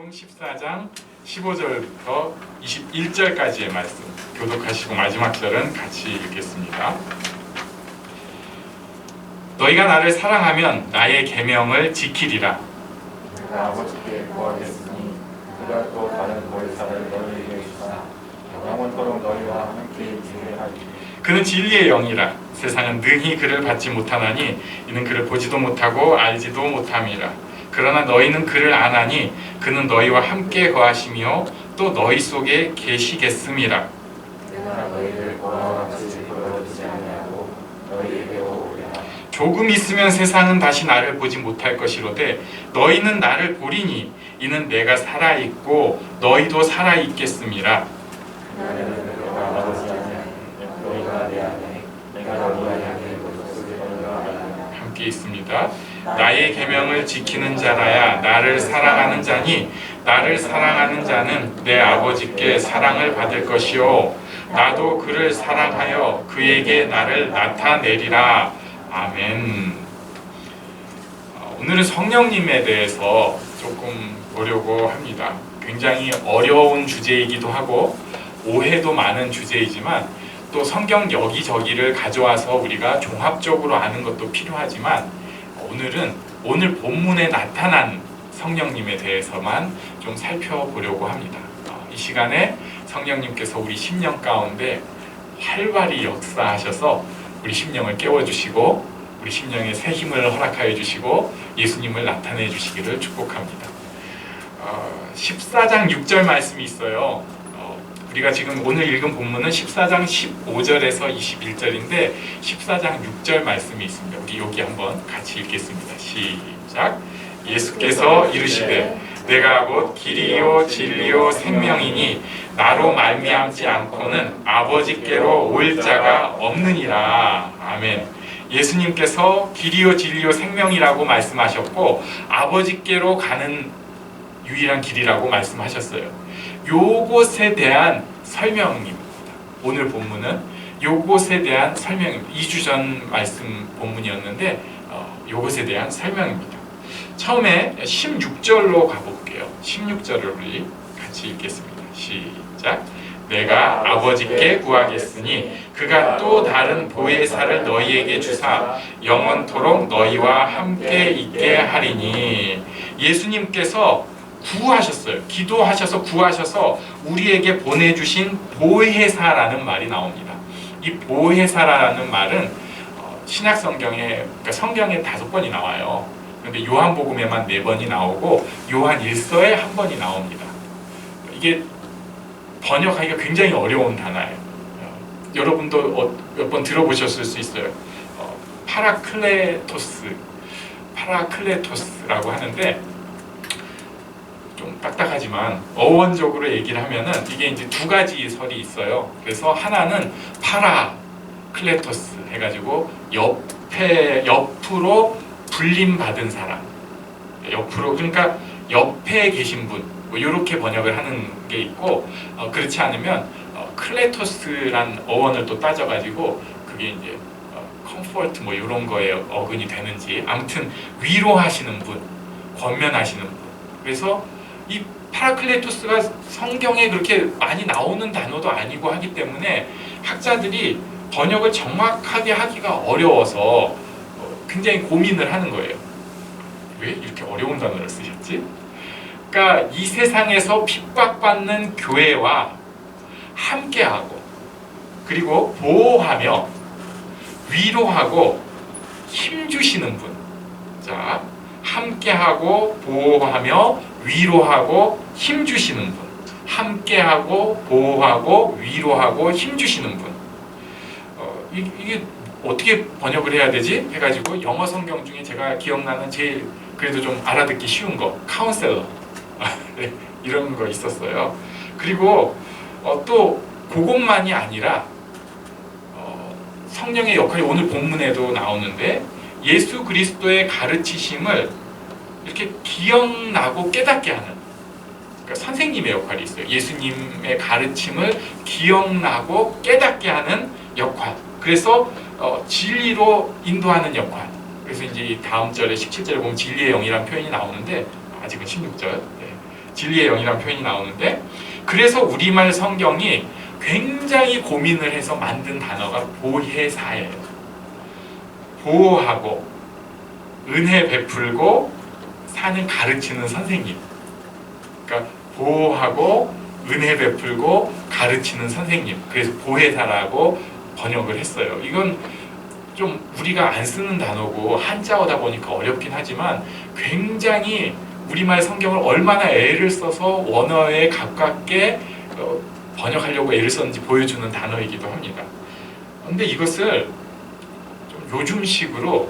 마태복음 14장 15절부터 21절까지의 말씀 교독하시고 마지막 절은 같이 읽겠습니다. 너희가 나를 사랑하면 나의 계명을 지키리라. 내가 아버지께 구하겠으니 그가 또 다른 보혜사를 너희에게 주사 영원토록 너희와 함께 있게 하리 그는 진리의 영이라. 세상은 능히 그를 받지 못하나니 이는 그를 보지도 못하고 알지도 못함이라. 그러나 너희는 그를 아나니 그는 너희와 함께 거하시며 또 너희 속에 오리라. 조금 있으면 세상은 다시 나를 보지 못할 것이로되 너희는 나를 보리니 이는 내가 살아 있고 너희도 살아 알라. 함께 있습니다. 나의 계명을 지키는 자라야 나를 사랑하는 자니 나를 사랑하는 자는 내 아버지께 사랑을 받을 것이요 나도 그를 사랑하여 그에게 나를 나타내리라. 아멘. 어, 오늘은 성령님에 대해서 조금 보려고 합니다. 굉장히 어려운 주제이기도 하고 오해도 많은 주제이지만 또 성경 여기저기를 가져와서 우리가 종합적으로 아는 것도 필요하지만 오늘은 오늘 본문에 나타난 성령님에 대해서만 좀 살펴보려고 합니다. 어, 이 시간에 성령님께서 우리 심령 가운데 활발히 역사하셔서 우리 심령을 깨워주시고 우리 심령에 새 힘을 허락하여 주시고 예수님을 나타내 주시기를 축복합니다. 어, 14장 6절 말씀이 있어요. 어, 우리가 지금 오늘 읽은 본문은 14장 15절에서 21절인데 14장 6절 말씀이 있습니다. 우리 여기 한번 같이 읽겠습니다. 시작. 예수께서 이르시되 내가 곧 길이요 진리요 생명이니 나로 말미암지 않고는 아버지께로 올 자가 없느니라. 아멘. 예수님께서 길이요 진리요 생명이라고 말씀하셨고 아버지께로 가는 유일한 길이라고 말씀하셨어요. 요것에 대한 설명입니다. 오늘 본문은 요것에 대한 설명입니다. 2주 전 말씀 본문이었는데 어, 요것에 대한 설명입니다. 처음에 16절로 가볼게요. 16절을 우리 같이 읽겠습니다. 시작. 내가 아버지께 구하겠으니 그가 또 다른 보혜사를 너희에게 주사 영원토록 너희와 함께 있게 하리니 예수님께서 구하셨어요. 기도하셔서 구하셔서 우리에게 보내주신 보혜사라는 말이 나옵니다. 이 보혜사라는 말은 어, 신약 성경에 그러니까 성경에 다섯 번이 나와요. 근데 요한복음에만 네 번이 나오고 요한 일서에 한 번이 나옵니다. 이게 번역하기가 굉장히 어려운 단어예요. 어, 여러분도 몇 번 들어보셨을 수 있어요. 어, 파라클레토스, 파라클레토스라고 하는데 좀 딱딱하지만 어원적으로 얘기를 하면은 이게 이제 두 가지 설이 있어요. 그래서 하나는 파라 클레토스 해가지고 옆에 옆으로 불림 받은 사람, 옆으로 그러니까 옆에 계신 분, 뭐 이렇게 번역을 하는 게 있고 어, 그렇지 않으면 어, 클레토스란 어원을 또 따져가지고 그게 이제 컴포트 뭐 이런 거에 어근이 되는지 아무튼 위로하시는 분, 권면하시는 분. 그래서 이 파라클레토스가 성경에 그렇게 많이 나오는 단어도 아니고 하기 때문에 학자들이 번역을 정확하게 하기가 어려워서 어, 굉장히 고민을 하는 거예요. 왜 이렇게 어려운 단어를 쓰셨지? 그러니까 이 세상에서 핍박받는 교회와 함께하고 그리고 보호하며 위로하고 힘 주시는 분. 자, 함께하고 보호하며 위로하고 힘 주시는 분. 함께하고 보호하고 위로하고 힘 주시는 분. 어, 이, 이게 어떻게 번역을 해야 되지? 해가지고 영어 성경 중에 제가 기억나는 제일 그래도 좀 알아듣기 쉬운 거 카운셀러 네, 이런 거 있었어요. 그리고 어, 또 그것만이 아니라 어, 성령의 역할이 오늘 본문에도 나오는데 예수 그리스도의 가르치심을 이렇게 기억나고 깨닫게 하는 그러니까 선생님의 역할이 있어요. 예수님의 가르침을 기억나고 깨닫게 하는 역할. 그래서 어, 진리로 인도하는 역할. 그래서 이제 이 다음 절에 17절에 보면 진리의 영이라는 표현이 나오는데 아직은 16절. 네. 진리의 영이라는 표현이 나오는데 그래서 우리말 성경이 굉장히 고민을 해서 만든 단어가 보혜사예요. 보호하고 은혜 베풀고 사는 가르치는 선생님. 그러니까 보호하고 은혜 베풀고 가르치는 선생님. 그래서 보혜사라고 번역을 했어요. 이건 좀 우리가 안 쓰는 단어고 한자어다 보니까 어렵긴 하지만 굉장히 우리말 성경을 얼마나 애를 써서 원어에 가깝게 어, 번역하려고 애를 썼는지 보여주는 단어이기도 합니다. 근데 이것을 좀 요즘식으로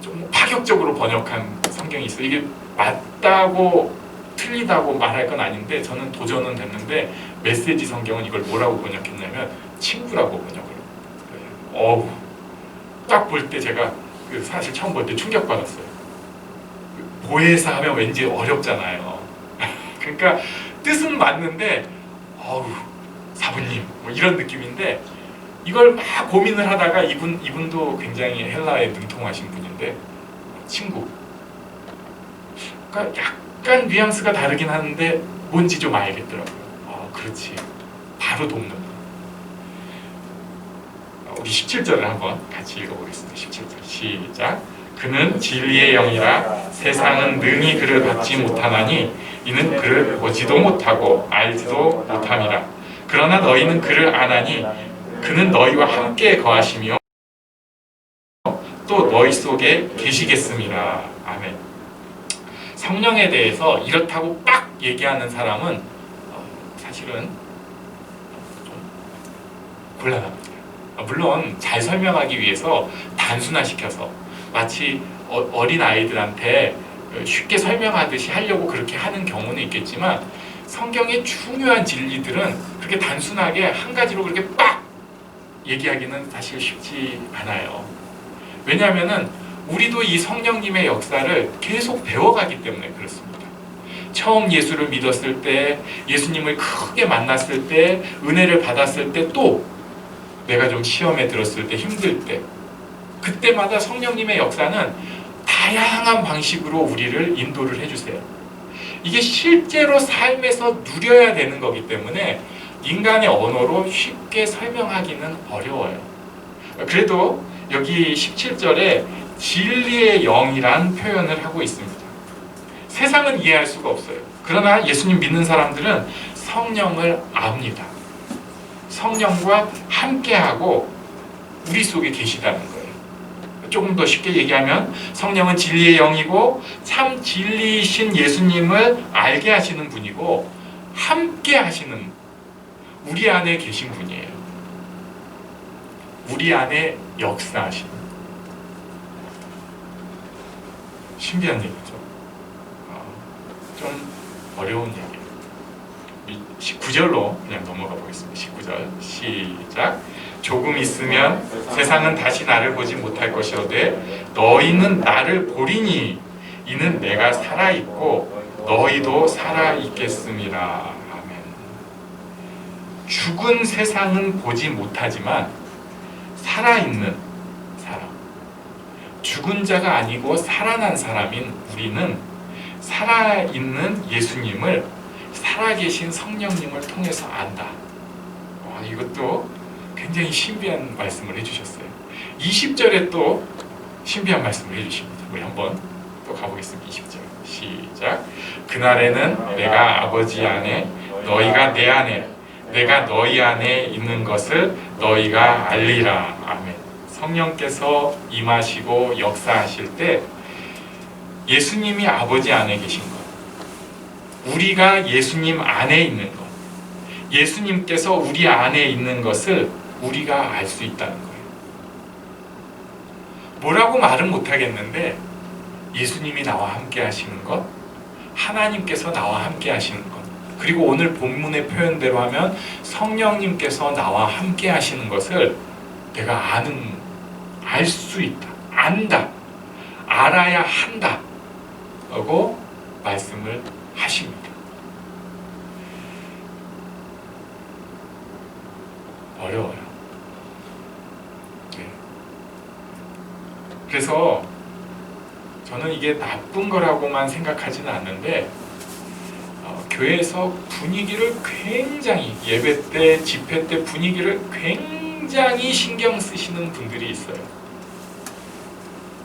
좀 파격적으로 번역한 성경이 있어요. 이게 맞다고 틀리다고 말할 건 아닌데 저는 도전은 됐는데 메시지 성경은 이걸 뭐라고 번역했냐면 친구라고 번역을. 어우 딱 볼 때 제가 그 사실 처음 볼 때 충격받았어요. 그 보혜사 하면 왠지 어렵잖아요. 그러니까 뜻은 맞는데 어우 사부님 뭐 이런 느낌인데 이걸 막 고민을 하다가 이분 이분도 굉장히 헬라에 능통하신 분인데 친구. 그러니까 약간 뉘앙스가 다르긴 하는데 뭔지 좀 알겠더라고요. 어, 그렇지. 바로 돕는다. 어, 우리 17절을 한번 같이 읽어보겠습니다. 17절 시작. 그는 진리의 영이라 세상은 능히 그를 받지 못하나니 이는 그를 보지도 못하고 알지도 못함이라. 그러나 너희는 그를 아나니 그는 너희와 함께 거하시며 또 너희 속에 계시겠습니다. 아멘. 성령에 대해서 이렇다고 딱 얘기하는 사람은 어, 사실은 좀 곤란합니다. 어, 물론 잘 설명하기 위해서 단순화시켜서 마치 어, 린 아이들한테 쉽게 설명하듯이 하려고 그렇게 하는 경우는 있겠지만 성경의 중요한 진리들은 그렇게 단순하게 한 가지로 그렇게 빡 얘기하기는 사실 쉽지 않아요. 왜냐하면은 우리도 이 성령님의 역사를 계속 배워가기 때문에 그렇습니다. 처음 예수를 믿었을 때, 예수님을 크게 만났을 때, 은혜를 받았을 때, 또 내가 좀 시험에 들었을 때, 힘들 때, 그때마다 성령님의 역사는 다양한 방식으로 우리를 인도를 해주세요. 이게 실제로 삶에서 누려야 되는 거기 때문에 인간의 언어로 쉽게 설명하기는 어려워요. 그래도 여기 17절에 진리의 영이란 표현을 하고 있습니다. 세상은 이해할 수가 없어요. 그러나 예수님 믿는 사람들은 성령을 압니다. 성령과 함께하고 우리 속에 계시다는 거예요. 조금 더 쉽게 얘기하면 성령은 진리의 영이고 참 진리이신 예수님을 알게 하시는 분이고 함께 하시는 우리 안에 계신 분이에요. 우리 안에 역사하시는 신비한 얘기죠. 어, 좀 어려운 얘기예요. 19절로 그냥 넘어가 보겠습니다. 19절 시작. 조금 있으면 세상은 다시 나를 보지 못할 것이오되 너희는 나를 보리니 이는 내가 살아 있고 너희도 살아 있겠음이라. 죽은 세상은 보지 못하지만 살아 있는 사람. 죽은 자가 아니고 살아난 사람인 우리는 살아 있는 예수님을 살아계신 성령님을 통해서 안다. 와, 이것도 굉장히 신비한 말씀을 해주셨어요. 20절에 또 신비한 말씀을 해주십니다. 우리 한번 또 가보겠습니다. 20절 시작. 그날에는 내가 아버지 안에 너희가 내 안에 내가 너희 안에 있는 것을 너희가 알리라. 아멘. 성령께서 임하시고 역사하실 때 예수님이 아버지 안에 계신 것, 우리가 예수님 안에 있는 것, 예수님께서 우리 안에 있는 것을 우리가 알 수 있다는 거예요. 뭐라고 말은 못하겠는데 예수님이 나와 함께 하시는 것, 하나님께서 나와 함께 하시는 것, 그리고 오늘 본문의 표현대로 하면 성령님께서 나와 함께 하시는 것을 내가 아는, 알 수 있다. 안다. 알아야 한다. 라고 말씀을 하십니다. 어려워요. 네. 그래서 저는 이게 나쁜 거라고만 생각하지는 않는데 교회에서 분위기를 굉장히 예배 때 집회 때 분위기를 굉장히 신경 쓰시는 분들이 있어요.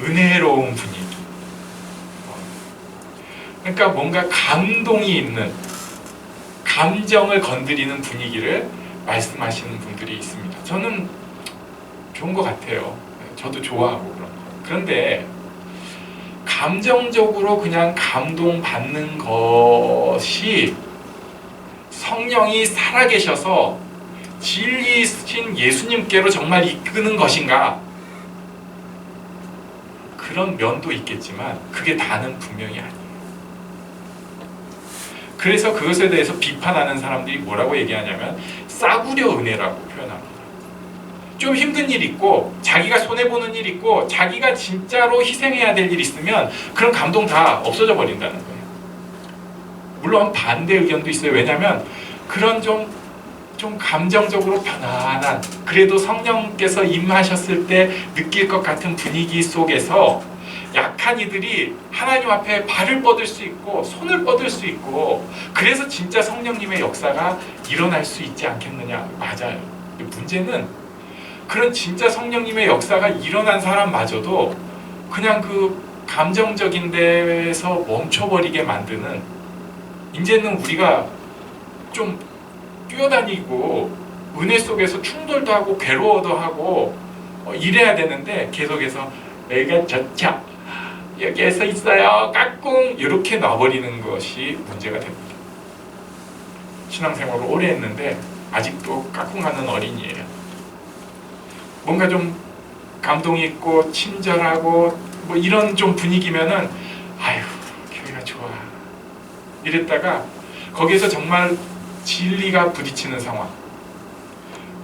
은혜로운 분위기. 어. 그러니까 뭔가 감동이 있는 감정을 건드리는 분위기를 말씀하시는 분들이 있습니다. 저는 좋은 것 같아요. 저도 좋아하고 그런 거. 그런데 감정적으로 그냥 감동받는 것이 성령이 살아계셔서 진리이신 예수님께로 정말 이끄는 것인가? 그런 면도 있겠지만 그게 다는 분명히 아니에요. 그래서 그것에 대해서 비판하는 사람들이 뭐라고 얘기하냐면 싸구려 은혜라고 표현합니다. 좀 힘든 일 있고 자기가 손해 보는 일 있고 자기가 진짜로 희생해야 될 일 있으면 그런 감동 다 없어져 버린다는 거예요. 물론 반대 의견도 있어요. 왜냐하면 그런 좀, 좀 감정적으로 편안한 그래도 성령께서 임하셨을 때 느낄 것 같은 분위기 속에서 약한 이들이 하나님 앞에 발을 뻗을 수 있고 손을 뻗을 수 있고 그래서 진짜 성령님의 역사가 일어날 수 있지 않겠느냐 맞아요. 문제는 그런 진짜 성령님의 역사가 일어난 사람마저도 그냥 그 감정적인 데에서 멈춰버리게 만드는 이제는 우리가 좀 뛰어다니고 은혜 속에서 충돌도 하고 괴로워도 하고 어, 이래야 되는데 계속해서 내가 저차 여기에서 있어요 까꿍 이렇게 놔버리는 것이 문제가 됩니다. 신앙생활을 오래 했는데 아직도 까꿍하는 어린이에요. 뭔가 좀 감동 있고 친절하고 뭐 이런 좀 분위기면은 아유 교회가 좋아. 이랬다가 거기서 정말 진리가 부딪히는 상황.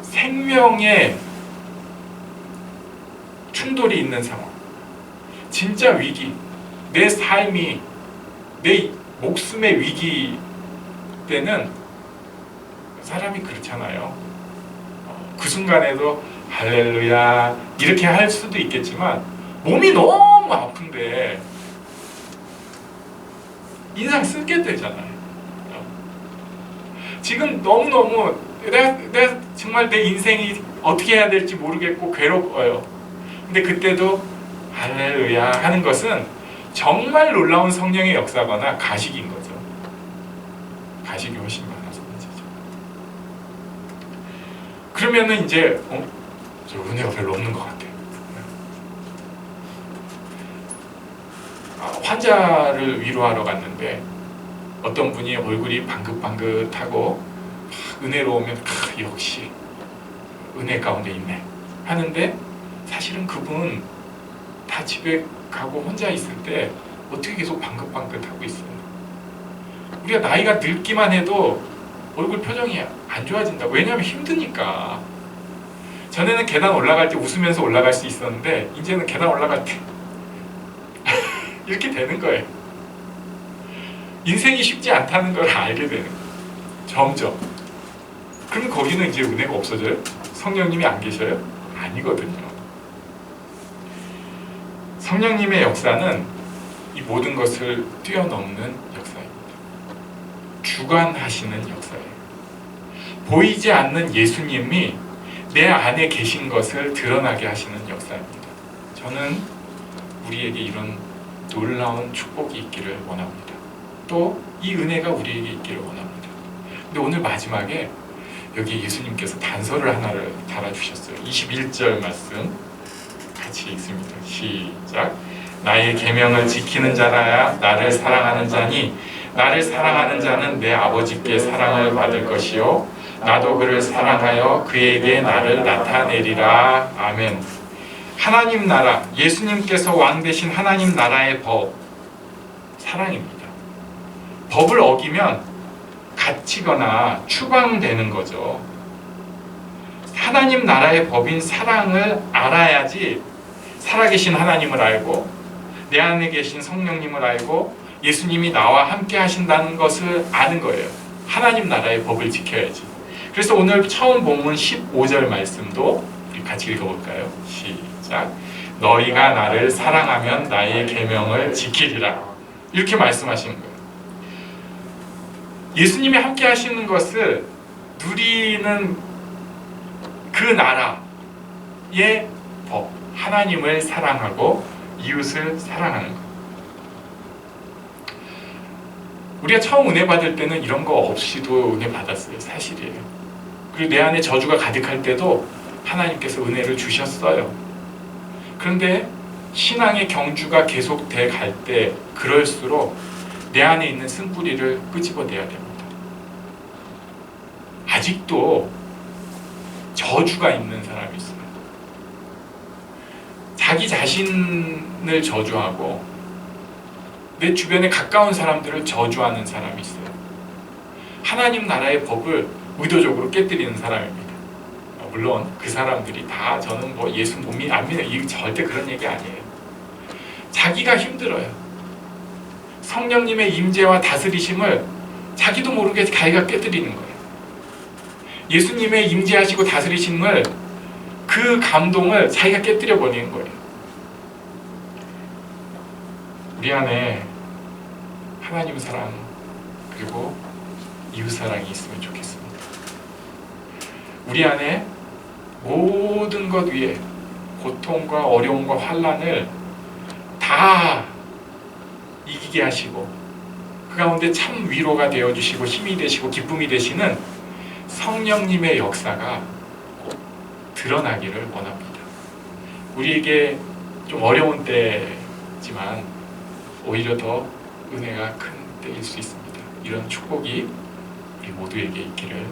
생명의 충돌이 있는 상황. 진짜 위기. 내 삶이 내 목숨의 위기 때는 사람이 그렇잖아요. 어, 그 순간에도 할렐루야 이렇게 할 수도 있겠지만 몸이 너무 아픈데 인상 쓰게 되잖아요. 어. 지금 너무 너무 내가 내가 정말 내 인생이 어떻게 해야 될지 모르겠고 괴로워요. 근데 그때도 할렐루야 하는 것은 정말 놀라운 성령의 역사거나 가식인 거죠. 가식이 훨씬 많아서 문제죠. 그러면은 이제 어? 저 은혜가 별로 없는 것 같아요. 아, 환자를 위로하러 갔는데 어떤 분이 얼굴이 방긋방긋하고 아, 은혜로우면 아, 역시 은혜 가운데 있네 하는데 사실은 그분 다 집에 가고 혼자 있을 때 어떻게 계속 방긋방긋하고 있어요. 우리가 나이가 늙기만 해도 얼굴 표정이 안 좋아진다. 왜냐하면 힘드니까. 전에는 계단 올라갈 때 웃으면서 올라갈 수 있었는데 이제는 계단 올라갈 때 이렇게 되는 거예요. 인생이 쉽지 않다는 걸 알게 되는 거예요. 점점. 그럼 거기는 이제 은혜가 없어져요? 성령님이 안 계셔요? 아니거든요. 성령님의 역사는 이 모든 것을 뛰어넘는 역사입니다. 주관하시는 역사예요. 보이지 않는 예수님이 내 안에 계신 것을 드러나게 하시는 역사입니다. 저는 우리에게 이런 놀라운 축복이 있기를 원합니다. 또 이 은혜가 우리에게 있기를 원합니다. 근데 오늘 마지막에 여기 예수님께서 단서를 하나를 달아주셨어요. 21절 말씀 같이 읽습니다. 시작. 나의 계명을 지키는 자라야 나를 사랑하는 자니 나를 사랑하는 자는 내 아버지께 사랑을 받을 것이요 나도 그를 사랑하여 그에게 나를 나타내리라. 아멘. 하나님 나라, 예수님께서 왕 되신 하나님 나라의 법, 사랑입니다. 법을 어기면 갇히거나 추방되는 거죠. 하나님 나라의 법인 사랑을 알아야지 살아계신 하나님을 알고 내 안에 계신 성령님을 알고 예수님이 나와 함께 하신다는 것을 아는 거예요. 하나님 나라의 법을 지켜야지. 그래서 오늘 처음 본문 15절 말씀도 같이 읽어볼까요? 시작. 너희가 나를 사랑하면 나의 계명을 지키리라. 이렇게 말씀하시는 거예요. 예수님이 함께 하시는 것을 누리는 그 나라의 법, 하나님을 사랑하고 이웃을 사랑하는 것. 우리가 처음 은혜 받을 때는 이런 거 없이도 은혜 받았어요. 사실이에요. 그리고 내 안에 저주가 가득할 때도 하나님께서 은혜를 주셨어요. 그런데 신앙의 경주가 계속돼 갈 때 그럴수록 내 안에 있는 쓴뿌리를 끄집어내야 됩니다. 아직도 저주가 있는 사람이 있어요. 자기 자신을 저주하고 내 주변에 가까운 사람들을 저주하는 사람이 있어요. 하나님 나라의 법을 의도적으로 깨뜨리는 사람입니다. 물론 그 사람들이 다 저는 뭐 예수 못 믿, 안 믿어요. 이 절대 그런 얘기 아니에요. 자기가 힘들어요. 성령님의 임재와 다스리심을 자기도 모르게 자기가 깨뜨리는 거예요. 예수님의 임재하시고 다스리심을 그 감동을 자기가 깨뜨려 버리는 거예요. 우리 안에 하나님 사랑 그리고 이웃 사랑이 있으면 좋겠습니다. 우리 안에 모든 것 위에 고통과 어려움과 환란을 다 이기게 하시고 그 가운데 참 위로가 되어 주시고 힘이 되시고 기쁨이 되시는 성령님의 역사가 꼭 드러나기를 원합니다. 우리에게 좀 어려운 때지만 오히려 더 은혜가 큰 때일 수 있습니다. 이런 축복이 우리 모두에게 있기를